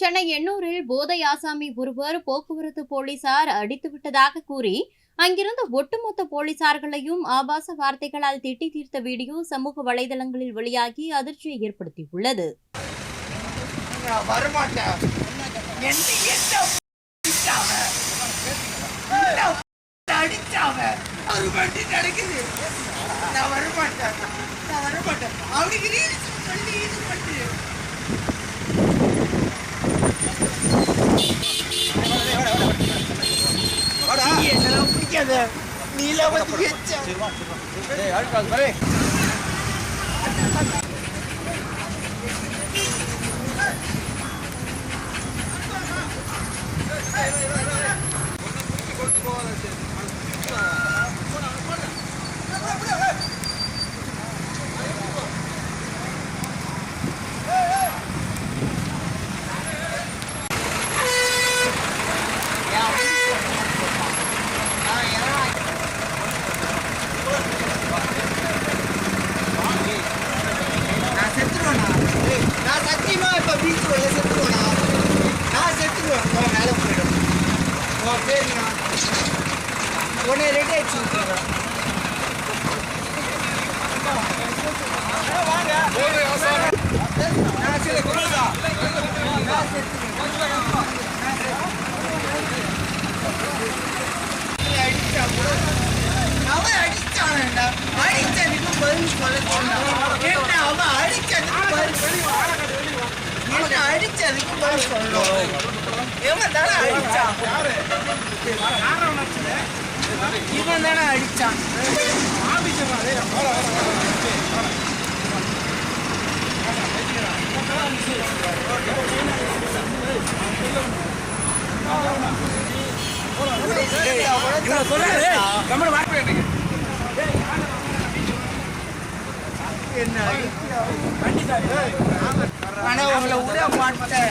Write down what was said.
சென்னை எண்ணூரில் போதை ஆசாமி ஒருவர் போக்குவரத்து போலீசார் அடித்துவிட்டதாக கூறி அங்கிருந்த ஒட்டுமொத்த போலீசார்களையும் ஆபாச வார்த்தைகளால் திட்டி தீர்த்த வீடியோ சமூக வலைதளங்களில் வெளியாகி அதிர்ச்சியை ஏற்படுத்தியுள்ளது. நான் வரமாட்டேன். நடக்குது நான் வரமாட்டேன் நான் வரமாட்டேன் அவனுக்கு ரீல்ஸ் சொல்லி இது பண்ணு பிடிக்காத. நீலாம் வந்து எச்சா நான் செத்துருவேன் அடிச்சா கூட அவன் அடிச்சானடா அடிச்சதுக்கு பதில் சொல்ல சொன்னான் அவன் அடிச்சதுக்கு பதில் என்ன அடிச்சதுக்கு பதில் சொல்லணும். தானே அடிச்சான். இவன் தானே அடிச்சான். என்ன? ஆனா உங்களை விட மாட்டேன்.